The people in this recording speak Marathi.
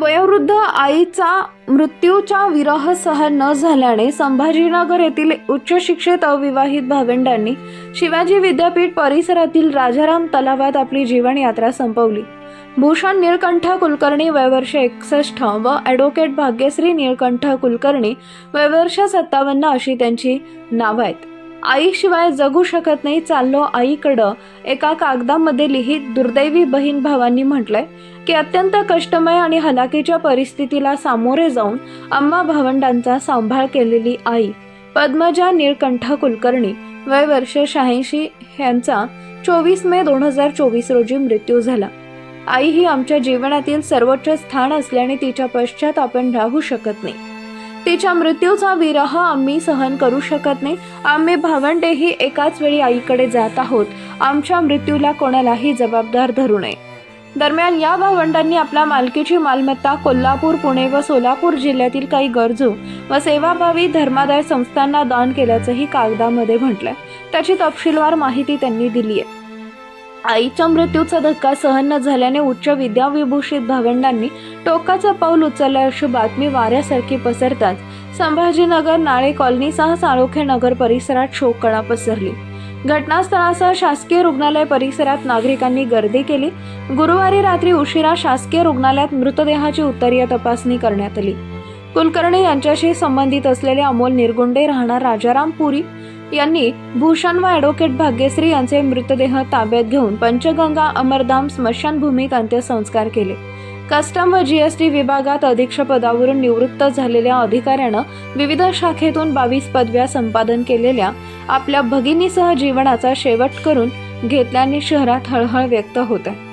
वयोवृद्ध आईचा मृत्यूच्या विरह सहन न झाल्याने संभाजीनगर येथील उच्च शिक्षित अविवाहित भावंडांनी शिवाजी विद्यापीठ परिसरातील राजाराम तलावात आपली जीवनयात्रा संपवली. भूषण निळकंठ कुलकर्णी वयवर्ष एकसष्ट व ॲडव्होकेट भाग्यश्री निळकंठ कुलकर्णी वयवर्ष सत्तावन्न अशी त्यांची नावं आहेत. आईशिवाय जगू शकत नाही चाललो आईकडं. एका कागदामध्ये लिहित दुर्दैवी बहीण भावांनी म्हटलंय की अत्यंत कष्टमय आणि हलाखीच्या परिस्थितीला सामोरे जाऊन अम्मा भावंडांचा सांभाळ केलेली आई पद्मजा निळकंठ कुलकर्णी वय वर्ष शहाऐंशी यांचा चोवीस मे दोन हजार चोवीस रोजी मृत्यू झाला. आई ही आमच्या जीवनातील सर्वोच्च स्थान असल्याने तिच्या पश्चात आपण राहू शकत नाही. तिच्या मृत्यूचा विरह आम्ही सहन करू शकत नाही. आम्ही भावंडेही एकाच वेळी आईकडे जात आहोत. आमच्या मृत्यूला कोणालाही जबाबदार धरू नये. दरम्यान या भावंडांनी आपल्या मालकीची मालमत्ता कोल्हापूर पुणे व सोलापूर जिल्ह्यातील काही गरजू व सेवाभावी धर्मादाय संस्थांना दान केल्याचंही कागदामध्ये म्हटलंय. त्याची तपशीलवार माहिती त्यांनी दिली आहे आईच्या मृत्यूचा धक्का सहन न झाल्याने उच्च विद्याविभूषित भावंडांनी टोकाचं पाऊल उचललं अशी बातमी वाऱ्यासारखी पसरताच संभाजीनगर नाळे कॉलनीसह साळोखे नगर परिसरात शोककळा पसरली. घटनास्थळासह शासकीय रुग्णालय परिसरात नागरिकांनी गर्दी केली. गुरुवारी रात्री उशिरा शासकीय रुग्णालयात मृतदेहाची उत्तरीय तपासणी करण्यात आली. कुलकर्णी यांच्याशी संबंधित असलेले अमोल निरगुंडे राहणार राजारामपुरी यांनी भूषण व ॲडव्होकेट भाग्यश्री यांचे मृतदेह ताब्यात घेऊन पंचगंगा अमरधाम स्मशानभूमीत अंत्यसंस्कार केले. कस्टम व जीएसटी विभागात अधीक्षपदावरून निवृत्त झालेल्या अधिकाऱ्यानं विविध शाखेतून बावीस पदव्या संपादन केलेल्या आपल्या भगिनीसह जीवनाचा शेवट करून घेतल्याने शहरात हळहळ व्यक्त होत आहे.